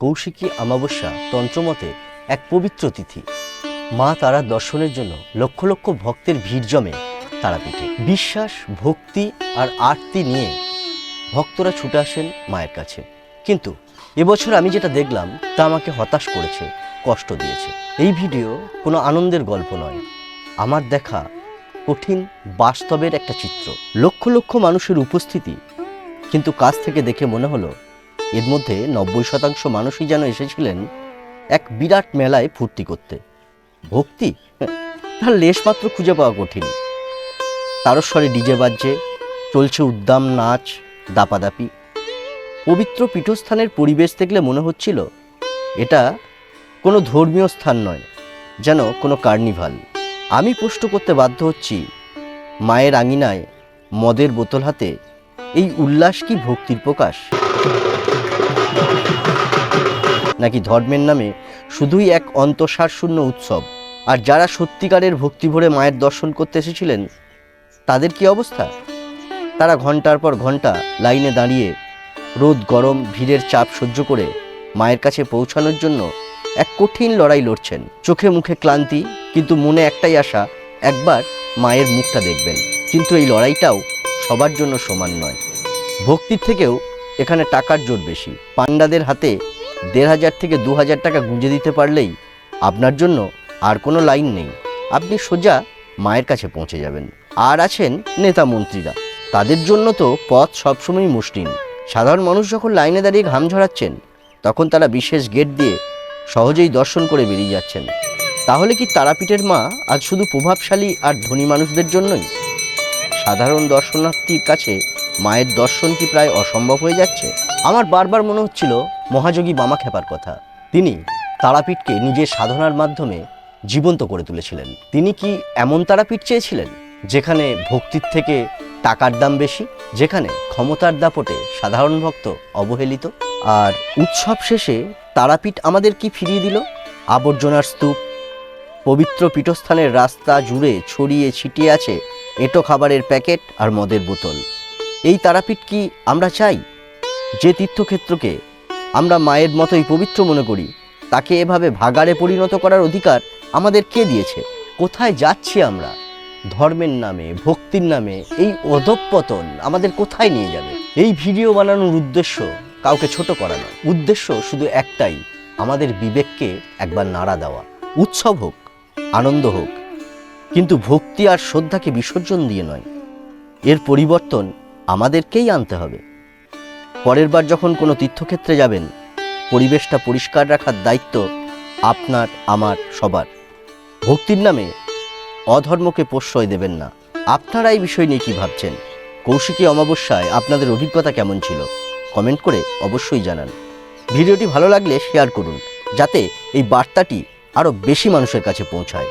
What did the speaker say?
কৌশিকী অমাবস্যা তন্ত্রমতে এক পবিত্র তিথি। মা তারা দর্শনের জন্য লক্ষ লক্ষ ভক্তের ভিড় জমে তারাপীঠে বিশ্বাস, ভক্তি আর আরতি নিয়ে ভক্তরা ছুটে আসেন মায়ের কাছে। কিন্তু এবছর আমি যেটা দেখলাম, তা আমাকে হতাশ করেছে, কষ্ট দিয়েছে। এই ভিডিও কোনো আনন্দের গল্প নয়। আমার দেখা কঠিন বাস্তবের একটা চিত্র। লক্ষ লক্ষ মানুষের উপস্থিতি কিন্তু কাছ থেকে দেখে মনে হলো এর মধ্যে নব্বই শতাংশ মানুষই যেন এসেছিলেন এক বিরাট মেলায় ফুর্তি করতে। ভক্তি? তার লেশমাত্র খুঁজে পাওয়া কঠিন। তারস্বরে ডিজে বাজছে, চলছে উদ্দাম নাচ, দাপাদাপি। পবিত্র পীঠস্থানের পরিবেশ দেখলে মনে হচ্ছিল, এটা কোনো ধর্মীয় স্থান নয়, যেন কোনো কার্নিভাল। আমি প্রশ্ন করতে বাধ্য হচ্ছি, মায়ের আঙিনায় মদের বোতল হাতে এই উল্লাস কি ভক্তির প্রকাশ? নাকি ধর্মের নামে শুধুই এক অন্তঃসারশূন্য উৎসব? আর যারা সত্যিকারের ভক্তি ভরে মায়ের দর্শন করতে এসেছিলেন, তাদের কি অবস্থা? তারা ঘণ্টার পর ঘণ্টা লাইনে দাঁড়িয়ে রোদ, গরম, ভিড়ের চাপ সহ্য করে মায়ের কাছে পৌঁছানোর জন্য এক কঠিন লড়াই লড়ছেন। চোখে মুখে ক্লান্তি, কিন্তু মনে একটাই আশা, একবার মায়ের মুখটা দেখবেন। কিন্তু এই লড়াইটাও সবার জন্য সমান নয়। ভক্তির থেকেও এখানে টাকার জোর বেশি। পান্ডাদের হাতে দেড় হাজার থেকে দু হাজার টাকা গুঁজে দিতে পারলেই আপনার জন্য আর কোনো লাইন নেই। আপনি সোজা মায়ের কাছে পৌঁছে যাবেন। আর আছেন নেতা মন্ত্রীরা। তাদের জন্য তো পথ সবসময় মসৃণ। সাধারণ মানুষ যখন লাইনে দাঁড়িয়ে ঘাম ঝরাচ্ছেন, তখন তারা বিশেষ গেট দিয়ে সহজেই দর্শন করে বেরিয়ে যাচ্ছেন। তাহলে কি তারাপীঠের মা আজ শুধু প্রভাবশালী আর ধনী মানুষদের জন্যই? সাধারণ দর্শনার্থীর কাছে মায়ের দর্শন কি প্রায় অসম্ভব হয়ে যাচ্ছে? আমার বারবার মনে হচ্ছিল মহাযোগী বামা খেপার কথা। তিনি তারাপীঠকে নিজের সাধনার মাধ্যমে জীবন্ত করে তুলেছিলেন। তিনি কি এমন তারাপীঠ চেয়েছিলেন, যেখানে ভক্তির থেকে টাকার দাম বেশি, যেখানে ক্ষমতার দাপটে সাধারণ ভক্ত অবহেলিত? আর উৎসব শেষে তারাপীঠ আমাদের কি ফিরিয়ে দিল? আবর্জনার স্তূপ, পবিত্র পীঠস্থানের রাস্তা জুড়ে ছড়িয়ে ছিটিয়ে আছে এঁটো খাবারের প্যাকেট আর মদের বোতল। এই তারাপীঠ কি আমরা চাই? যে তীর্থক্ষেত্রকে আমরা মায়ের মতোই পবিত্র মনে করি, তাকে এভাবে ভাগাড়ে পরিণত করার অধিকার আমাদের কে দিয়েছে? কোথায় যাচ্ছি আমরা? ধর্মের নামে, ভক্তির নামে, এই অধঃপতন আমাদের কোথায় নিয়ে যাবে? এই ভিডিও বানানোর উদ্দেশ্য কাউকে ছোট করা নয়। উদ্দেশ্য শুধু একটাই, আমাদের বিবেককে একবার নাড়া দেওয়া। উৎসব হোক, আনন্দ হোক, কিন্তু ভক্তি আর শ্রদ্ধাকে বিসর্জন দিয়ে নয়। এর পরিবর্তন আমাদেরকেই আনতে হবে। পরের বার যখন কোনো তীর্থক্ষেত্রে যাবেন, পরিবেশটা পরিষ্কার রাখার দায়িত্ব আপনার, আমার, সবার। ভক্তির নামে অধর্মকে প্রশ্রয় দেবেন না। আপনারা এই বিষয় নিয়ে কী ভাবছেন? কৌশিকী অমাবস্যায় আপনাদের অভিজ্ঞতা কেমন ছিল? কমেন্ট করে অবশ্যই জানান। ভিডিওটি ভালো লাগলে শেয়ার করুন, যাতে এই বার্তাটি আরও বেশি মানুষের কাছে পৌঁছায়।